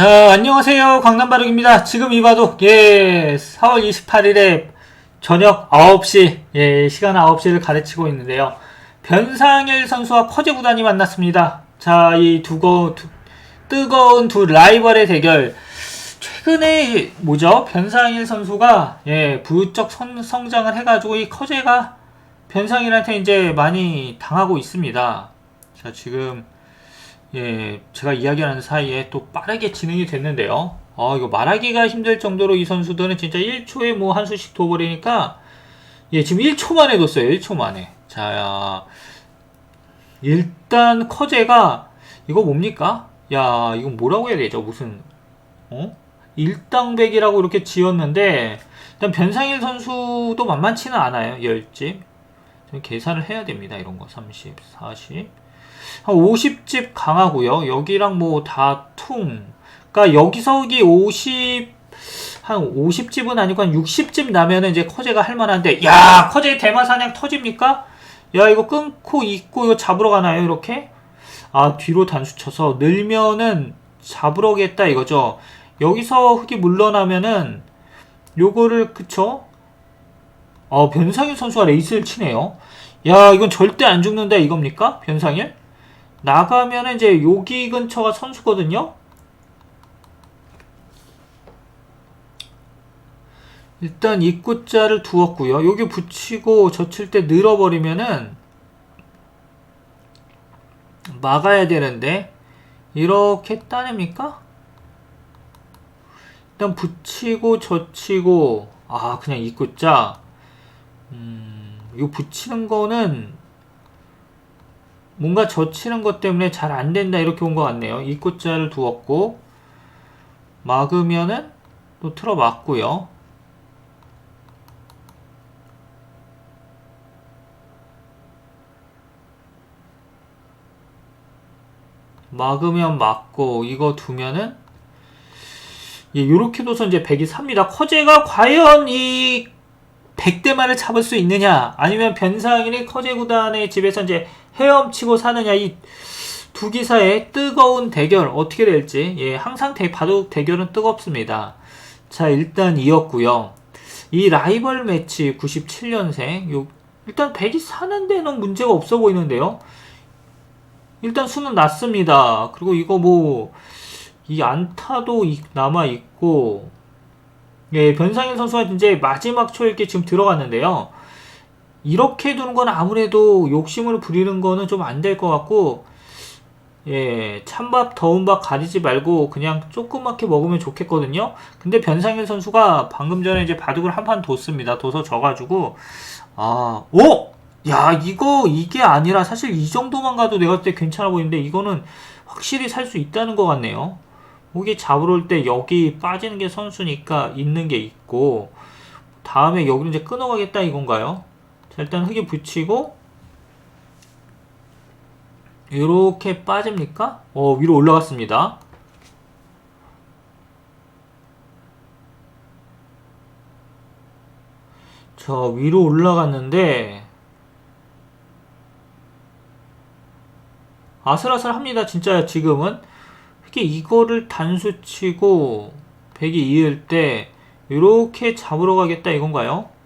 자, 안녕하세요. 강남바둑입니다. 지금 이 바둑, 예, 4월 28일에 저녁 9시, 예, 시간 9시를 가르치고 있는데요. 변상일 선수와 커제 구단이 만났습니다. 자, 이 두거, 두, 뜨거운 두 라이벌의 대결. 최근에, 뭐죠? 변상일 선수가, 예, 부쩍 선, 성장을 해가지고 이 커제가 변상일한테 이제 많이 당하고 있습니다. 자, 지금, 예, 제가 이야기하는 사이에 또 빠르게 진행이 됐는데요. 아, 이거 말하기가 힘들 정도로 이 선수들은 진짜 1초에 뭐 한 수씩 둬버리니까, 예, 지금 1초 만에 뒀어요. 1초 만에. 자, 일단 커제가, 이거 뭡니까? 야, 이건 뭐라고 해야 되죠? 무슨, 어? 일당백이라고 이렇게 지었는데, 일단 변상일 선수도 만만치는 않아요. 열집. 좀 계산을 해야 됩니다. 이런 거. 30, 40. 한 50집 강하고요. 여기랑 뭐 다 퉁. 그러니까 여기서 여기 50, 한 50집은 아니고 한 60집 나면은 이제 커제가 할 만한데, 야, 커제 대마 사냥 터집니까? 야, 이거 끊고 있고 이거 잡으러 가나요? 이렇게? 아, 뒤로 단수 쳐서 늘면은 잡으러겠다 이거죠. 여기서 흙이 물러나면은 요거를 그쵸? 어, 변상일 선수가 레이스를 치네요. 야, 이건 절대 안 죽는다 이겁니까? 변상일? 나가면 이제 여기 근처가 선수거든요. 일단 입구자를 두었고요. 여기 붙이고 젖힐 때 늘어버리면은 막아야 되는데 이렇게 따냅니까? 일단 붙이고 젖히고 아 그냥 입구자 음, 이거 붙이는 거는 뭔가 젖히는 것 때문에 잘 안 된다 이렇게 온 것 같네요. 입구자를 두었고 막으면은 또 틀어 막고요. 막으면 막고 이거 두면은 예, 요렇게 둬서 이제 100이 삽니다. 커제가 과연 이 100대만을 잡을 수 있느냐 아니면 변상일이 커제 구단의 집에서 이제 헤엄치고 사느냐 이 두 기사의 뜨거운 대결 어떻게 될지 예, 항상 대, 바둑 대결은 뜨겁습니다. 자 일단 이었고요. 이 라이벌 매치 97년생 요, 일단 100이 사는 데는 문제가 없어 보이는데요. 일단 수는 낮습니다. 그리고 이거 뭐 이 안타도 남아 있고 예, 변상일 선수가 이제 마지막 초읽기 지금 들어갔는데요. 이렇게 두는 건 아무래도 욕심을 부리는 거는 좀 안 될 것 같고, 예, 찬밥, 더운 밥 가리지 말고 그냥 조그맣게 먹으면 좋겠거든요. 근데 변상일 선수가 방금 전에 이제 바둑을 한 판 뒀습니다. 둬서 져가지고, 아, 오! 야, 이거, 이게 아니라 사실 이 정도만 가도 내가 볼때 괜찮아 보이는데 이거는 확실히 살 수 있다는 것 같네요. 목이 잡으러 올때 여기 빠지는 게 선수니까 있는 게 있고 다음에 여기를 이제 끊어가겠다 이건가요? 자 일단 흙이 붙이고 이렇게 빠집니까? 어 위로 올라갔습니다. 자 위로 올라갔는데 아슬아슬합니다 진짜 지금은 특히 이거를 단수 치고 100이 이을 때 이렇게 잡으러 가겠다 이건가요?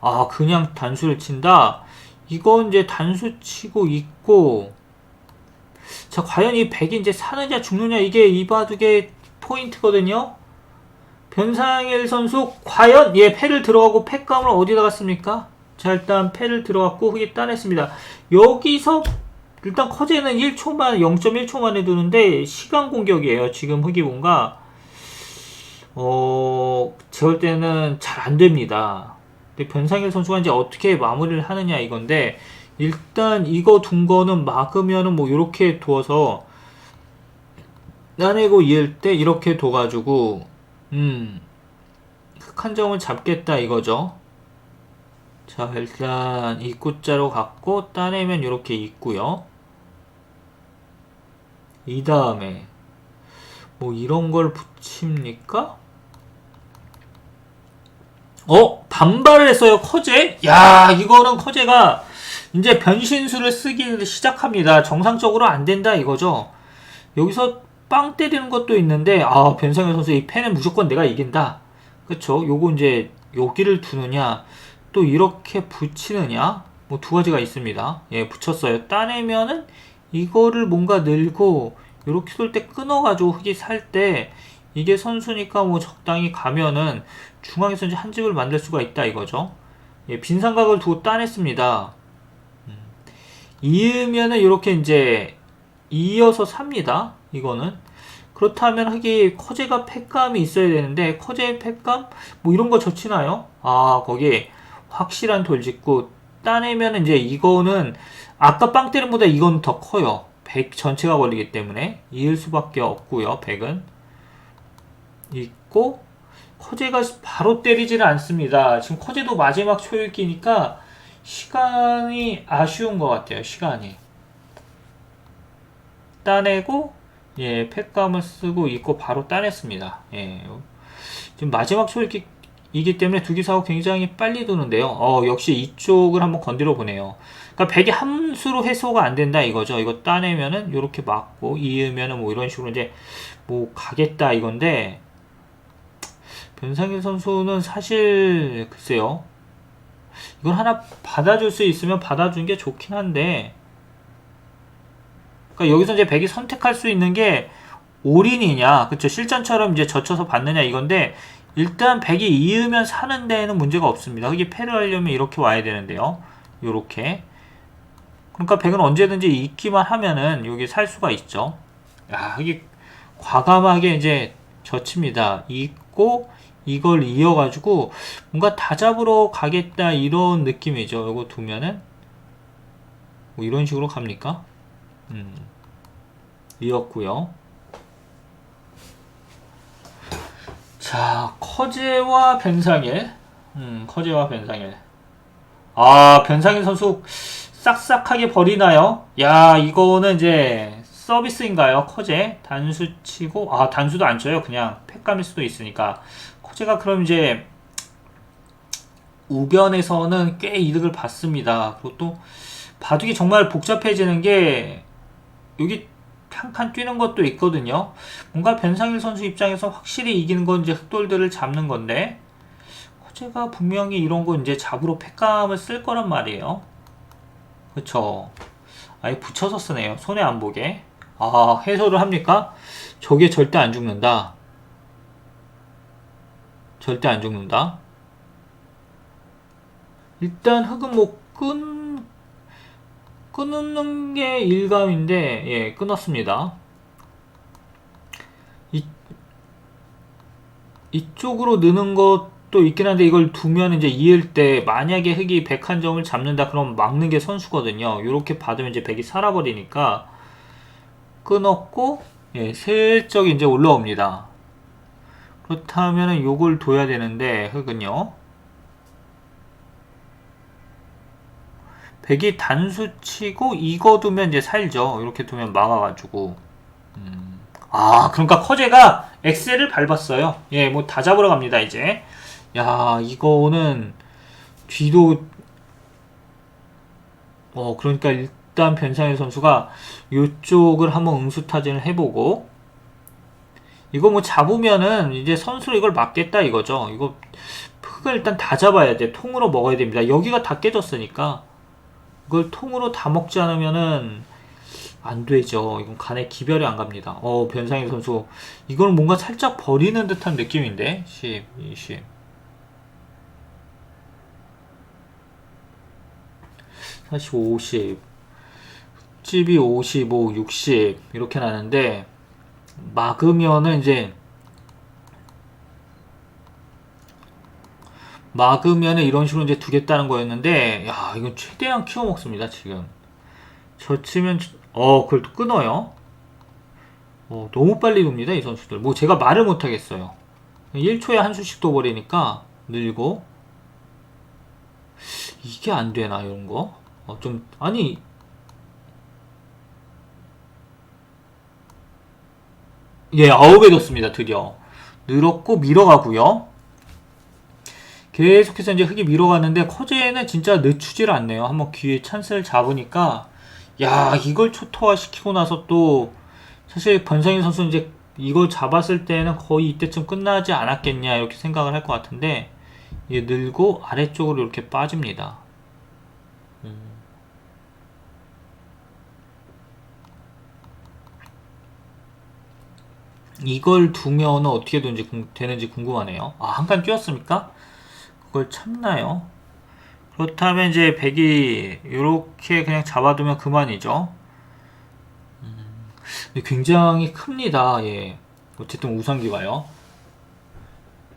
아 그냥 단수를 친다? 이건 이제 단수 치고 있고 자 과연 이 100이 이제 사느냐 죽느냐 이게 이 바둑의 포인트거든요 변상일 선수 과연 예 패를 들어가고 패감을 어디다 갔습니까? 자 일단 패를 들어갔고 흑이 따냈습니다 여기서 일단 커제는 1초만 0.1초 만에 두는데 시간 공격이에요. 지금 흑이본가 어 제가 볼 때는 잘 안 됩니다. 근데 변상일 선수가 이제 어떻게 마무리를 하느냐 이건데 일단 이거 둔 거는 막으면은 뭐 이렇게 두어서 따내고 이을 때 이렇게 둬가지고 음 흑한 점을 잡겠다 이거죠. 자 일단 입구자로 갖고 따내면 이렇게 있고요. 이 다음에 뭐 이런 걸 붙입니까? 어? 반발을 했어요 커제? 야 이거는 커제가 이제 변신수를 쓰기 시작합니다 정상적으로 안 된다 이거죠 여기서 빵 때리는 것도 있는데 아 변상현 선수 이 펜은 무조건 내가 이긴다. 그쵸? 요거 이제 여기를 두느냐 또 이렇게 붙이느냐 뭐 두 가지가 있습니다. 예 붙였어요. 따내면은 이거를 뭔가 늘고 이렇게 쏠 때 끊어가지고 흙이 살 때 이게 선수니까 뭐 적당히 가면은 중앙에서 이제 한 집을 만들 수가 있다 이거죠. 예, 빈 삼각을 두고 따냈습니다. 음. 이으면은 이렇게 이제 이어서 삽니다. 이거는 그렇다면 흙이 커제가 팩감이 있어야 되는데 커제의 팩감 뭐 이런 거 젖히나요? 아 거기에 확실한 돌직구 따내면 이제 이거는 아까 빵 때림보다 이건 더 커요. 100 전체가 걸리기 때문에 이을 수밖에 없고요. 100은 있고 커제가 바로 때리지는 않습니다. 지금 커제도 마지막 초읽기니까 시간이 아쉬운 것 같아요. 시간이 따내고 예 팩감을 쓰고 있고 바로 따냈습니다. 예 지금 마지막 초읽기 이기 때문에 두 기사고 굉장히 빨리 도는데요. 어, 역시 이쪽을 한번 건드려 보네요. 그러니까 백이 함수로 해소가 안 된다 이거죠. 이거 따내면은 이렇게 맞고 이으면은 뭐 이런 식으로 이제 뭐 가겠다 이건데 변상일 선수는 사실 글쎄요. 이걸 하나 받아줄 수 있으면 받아준 게 좋긴 한데 그러니까 여기서 이제 백이 선택할 수 있는 게 올인이냐 그쵸 실전처럼 이제 젖혀서 받느냐 이건데 일단 100이 이으면 사는 데에는 문제가 없습니다. 흙이 패를 하려면 이렇게 와야 되는데요. 요렇게. 그러니까 100은 언제든지 있기만 하면은 여기 살 수가 있죠. 야, 흙이 과감하게 이제 젖힙니다. 있고 이걸 이어가지고 뭔가 다 잡으러 가겠다 이런 느낌이죠. 요거 두면은 뭐 이런 식으로 갑니까? 음, 이었고요. 자, 커제와 변상일. 음, 커제와 변상일. 아, 변상일 선수 싹싹하게 버리나요? 야, 이거는 이제 서비스인가요? 커제 단수 치고 아, 단수도 안 쳐요. 그냥 팩감일 수도 있으니까. 커제가 그럼 이제 우변에서는 꽤 이득을 받습니다. 그리고 또 바둑이 정말 복잡해지는 게 여기 한 칸 뛰는 것도 있거든요. 뭔가 변상일 선수 입장에서 확실히 이기는 건 이제 흑돌들을 잡는 건데 제가 분명히 이런 거 이제 잡으러 팩감을 쓸 거란 말이에요. 그쵸? 아예 붙여서 쓰네요. 손에 안 보게. 아, 해소를 합니까? 저게 절대 안 죽는다. 절대 안 죽는다. 일단 흙은 뭐 끈, 끊는 게 일감인데 예 끊었습니다 이, 이쪽으로 느는 것도 있긴 한데 이걸 두면 이제 이을 때 만약에 흑이 101점을 잡는다 그럼 막는 게 선수거든요 이렇게 받으면 이제 100이 살아버리니까 끊었고 예 슬쩍 이제 올라옵니다 그렇다면 요걸 둬야 되는데 흑은요 백이 단수 치고 이거 두면 이제 살죠. 이렇게 두면 막아가지고. 음. 아, 그러니까 커제가 엑셀을 밟았어요. 예, 뭐 다 잡으러 갑니다, 이제. 야, 이거는 뒤도 어, 그러니까 일단 변상현 선수가 이쪽을 한번 응수타진을 해보고 이거 뭐 잡으면은 이제 선수로 이걸 막겠다 이거죠. 이거 흙을 일단 다 잡아야 돼. 통으로 먹어야 됩니다. 여기가 다 깨졌으니까. 그걸 통으로 다 먹지 않으면은 안 되죠. 이건 간에 기별이 안 갑니다. 어, 변상희 선수. 이거는 뭔가 살짝 버리는 듯한 느낌인데? 10, 20. 40, 50. 집이 55, 60. 이렇게 나는데, 막으면은 이제, 막으면 이런 식으로 이제 두겠다는 거였는데 야 이건 최대한 키워 먹습니다 지금 젖히면 어 그걸 또 끊어요 어, 너무 빨리 둡니다 이 선수들 뭐 제가 말을 못 하겠어요 1초에 한 수씩 둬버리니까 늘고 이게 안 되나 이런 거? 어, 좀 아니 예 아홉에 뒀습니다 드디어 늘었고 밀어가고요 계속해서 이제 흙이 밀어갔는데 커제는 진짜 늦추질 않네요. 한번 기회 찬스를 잡으니까 야 이걸 초토화 시키고 나서 또 사실 변성인 선수는 이제 이걸 잡았을 때는 거의 이때쯤 끝나지 않았겠냐 이렇게 생각을 할 것 같은데 이게 늘고 아래쪽으로 이렇게 빠집니다. 이걸 두면 어떻게 되는지, 궁- 되는지 궁금하네요. 아, 한칸 뛰었습니까? 그걸 참나요? 그렇다면 이제 백이 이렇게 그냥 잡아두면 그만이죠. 근데 굉장히 큽니다. 예. 어쨌든 우상기가요.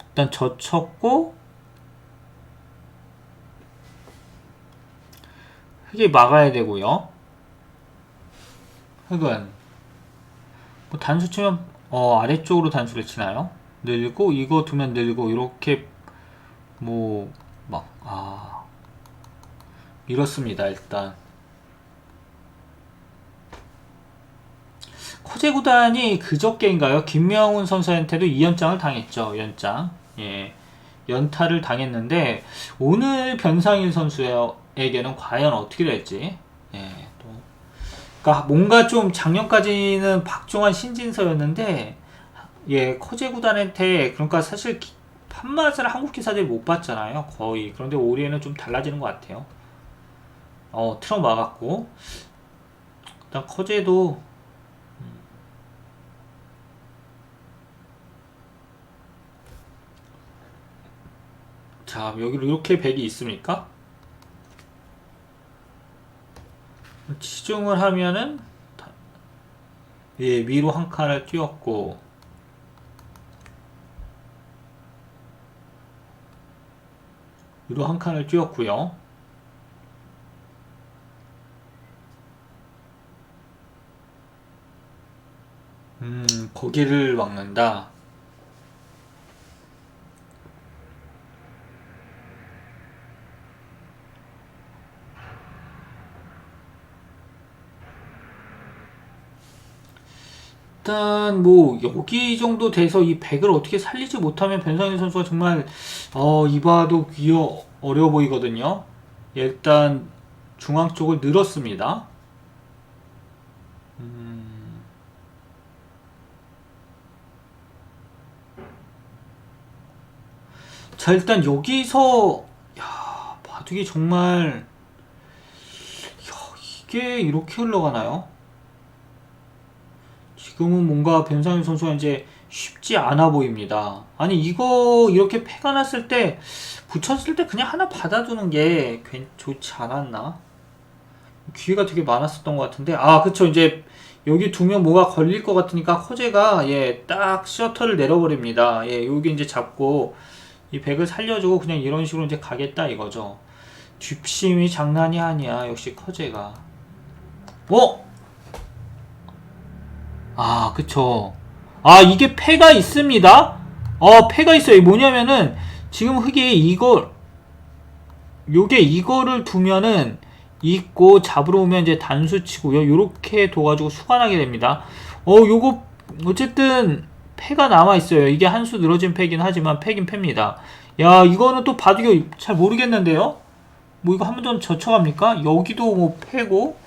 일단 젖혔고 흙이 막아야 되고요. 흙은 뭐 단수 치면 어 아래쪽으로 단수를 치나요? 늘고 이거 두면 늘고 이렇게 뭐 막 아 이렇습니다 일단 코제 구단이 그저께인가요? 김명훈 선수한테도 2연장을 당했죠. 연장. 예. 연타를 당했는데 오늘 변상일 선수에게는 과연 어떻게 될지. 예. 또 그러니까 뭔가 좀 작년까지는 박종환 신진서였는데 예, 코제 구단한테 그러니까 사실 기- 판맛을 한국 기사들이 못 봤잖아요. 거의. 그런데 올해는 좀 달라지는 것 같아요. 어, 틀어 막았고 일단 커제도 자, 여기로 이렇게 백이 있습니까? 치중을 하면은 다- 예, 위로 한 칸을 띄웠고 위로 한 칸을 띄웠고요. 음, 거기를 막는다. 일단 뭐 여기 정도 돼서 이 백을 어떻게 살리지 못하면 변상현 선수가 정말 어 이봐도 귀어 어려워 보이거든요. 일단 중앙 쪽을 늘었습니다. 음. 자 일단 여기서 야 바둑이 정말 야 이게 이렇게 흘러가나요? 지금은 뭔가 변상현 선수가 이제 쉽지 않아 보입니다. 아니 이거 이렇게 패가 났을 때 붙였을 때 그냥 하나 받아두는 게 괜- 좋지 않았나? 기회가 되게 많았었던 것 같은데 아 그쵸 이제 여기 두면 뭐가 걸릴 것 같으니까 커제가 예 딱 셔터를 내려버립니다. 예 여기 이제 잡고 이 백을 살려주고 그냥 이런 식으로 이제 가겠다 이거죠. 뒷심이 장난이 아니야 역시 커제가. 어? 아, 그쵸. 아, 이게 패가 있습니다. 어, 패가 있어요. 뭐냐면은, 지금 흙이 이걸, 요게 이거를 두면은, 있고, 잡으러 오면 이제 단수 치고요. 요렇게 둬가지고 수관하게 됩니다. 어, 요거, 어쨌든, 패가 남아있어요. 이게 한 수 늘어진 패긴 하지만, 패긴 패입니다. 야, 이거는 또 바둑이 잘 모르겠는데요? 뭐, 이거 한번더 젖혀갑니까? 여기도 뭐, 패고.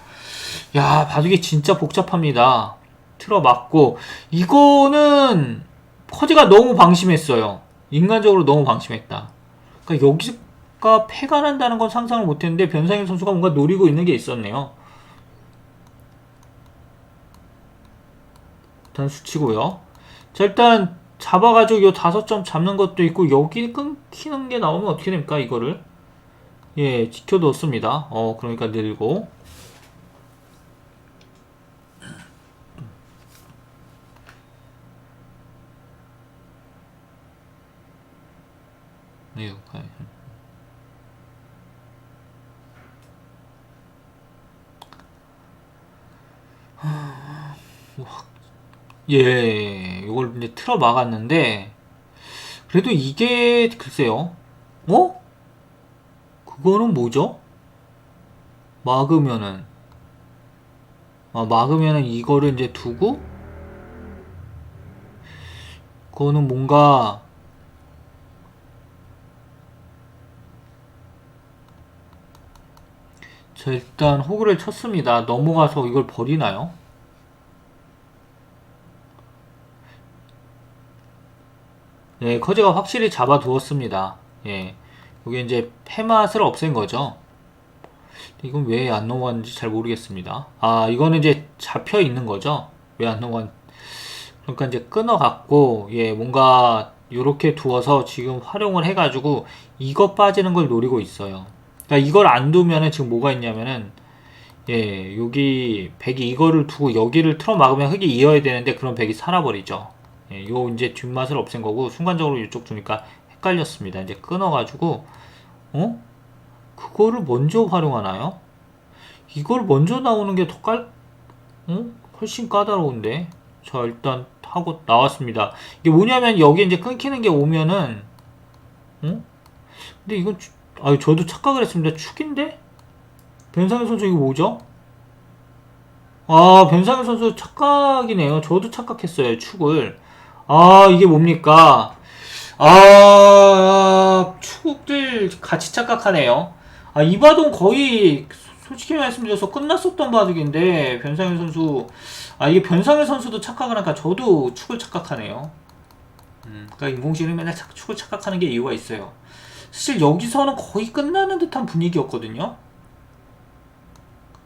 야, 바둑이 진짜 복잡합니다. 틀어 맞고 이거는 커즈가 너무 방심했어요. 인간적으로 너무 방심했다. 그러니까 여기가 패가 난다는 건 상상을 못했는데 변상현 선수가 뭔가 노리고 있는 게 있었네요. 일단 수치고요. 자 일단 잡아가지고 요 다섯 점 잡는 것도 있고 여기 끊기는 게 나오면 어떻게 됩니까 이거를? 예 지켜뒀습니다. 어 그러니까 늘고 네, 오케이. 예, 이걸 이제 틀어 막았는데, 그래도 이게, 글쎄요. 어? 그거는 뭐죠? 막으면은, 아, 막으면은 이거를 이제 두고, 그거는 뭔가, 자, 일단 호구를 쳤습니다. 넘어가서 이걸 버리나요? 예, 커제가 확실히 잡아두었습니다. 예, 여기 이제 패맛을 없앤 거죠. 이건 왜 안 넘어갔는지 잘 모르겠습니다. 아, 이거는 이제 잡혀 있는 거죠. 왜 안 넘어갔? 그러니까 이제 끊어갖고 예, 뭔가 이렇게 두어서 지금 활용을 해가지고 이거 빠지는 걸 노리고 있어요. 그러니까 이걸 안 두면은 지금 뭐가 있냐면은 예, 여기 백이 이거를 두고 여기를 틀어 막으면 흙이 이어야 되는데 그런 백이 살아버리죠. 예, 요 이제 뒷맛을 없앤 거고 순간적으로 이쪽 두니까 헷갈렸습니다. 이제 끊어가지고 어? 그거를 먼저 활용하나요? 이걸 먼저 나오는 게 더 깔, 어? 훨씬 까다로운데. 자, 일단 하고 나왔습니다. 이게 뭐냐면 여기 이제 끊기는 게 오면은, 어? 근데 이건, 추- 아유, 저도 착각을 했습니다. 축인데? 변상현 선수 이거 뭐죠? 아, 변상현 선수 착각이네요. 저도 착각했어요. 축을. 아, 이게 뭡니까? 아, 축들 같이 착각하네요. 아, 이바동 거의 솔직히 말씀드려서 끝났었던 바둑인데 변상현 선수 아 이게 변상현 선수도 착각을 하니까 저도 축을 착각하네요. 음, 그러니까 인공지능이 맨날 착- 축을 착각하는 게 이유가 있어요. 사실 여기서는 거의 끝나는 듯한 분위기였거든요.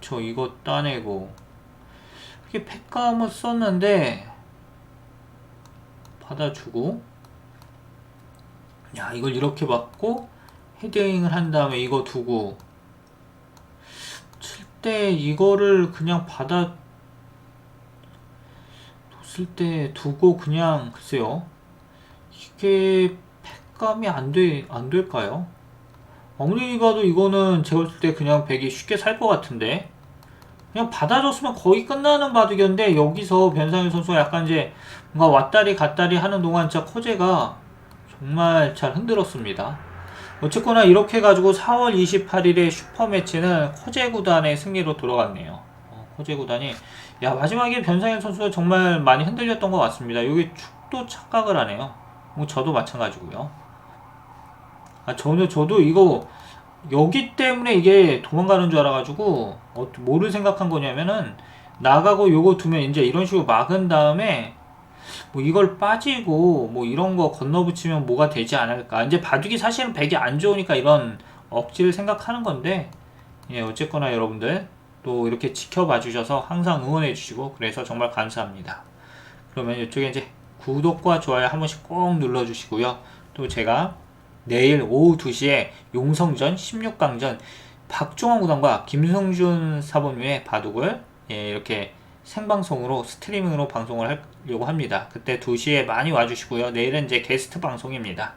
저 이거 따내고 이게 팩감을 썼는데 받아주고 야 이걸 이렇게 받고 헤딩을 한 다음에 이거 두고 칠 때 이거를 그냥 받아 뒀을 때 두고 그냥 글쎄요 이게 팩감이 안 돼, 안 될까요? 아무리 봐도 이거는 제가 봤을 때 그냥 백이 쉽게 살 것 같은데 그냥 받아줬으면 거의 끝나는 바둑이었는데 여기서 변상현 선수가 약간 이제 뭔가 왔다리 갔다리 하는 동안 진짜 커제가 정말 잘 흔들었습니다. 어쨌거나 이렇게 해가지고 4월 28일에 슈퍼매치는 커제 구단의 승리로 돌아갔네요. 어, 커제 구단이 야 마지막에 변상현 선수가 정말 많이 흔들렸던 것 같습니다. 여기 축도 착각을 하네요. 뭐 저도 마찬가지고요. 아 전혀 저도 이거 여기 때문에 이게 도망가는 줄 알아가지고 어, 뭐를 생각한 거냐면은 나가고 요거 두면 이제 이런 식으로 막은 다음에 뭐 이걸 빠지고 뭐 이런 거 건너붙이면 뭐가 되지 않을까. 이제 바둑이 사실은 백이 안 좋으니까 이런 억지를 생각하는 건데 예 어쨌거나 여러분들 또 이렇게 지켜봐 주셔서 항상 응원해 주시고 그래서 정말 감사합니다. 그러면 이쪽에 이제 구독과 좋아요 한 번씩 꼭 눌러 주시고요. 또 제가 내일 오후 2시에 용성전 16강전 박종원 구단과 김성준 사범님의 바둑을 예, 이렇게 생방송으로 스트리밍으로 방송을 하려고 합니다. 그때 2시에 많이 와주시고요. 내일은 이제 게스트 방송입니다.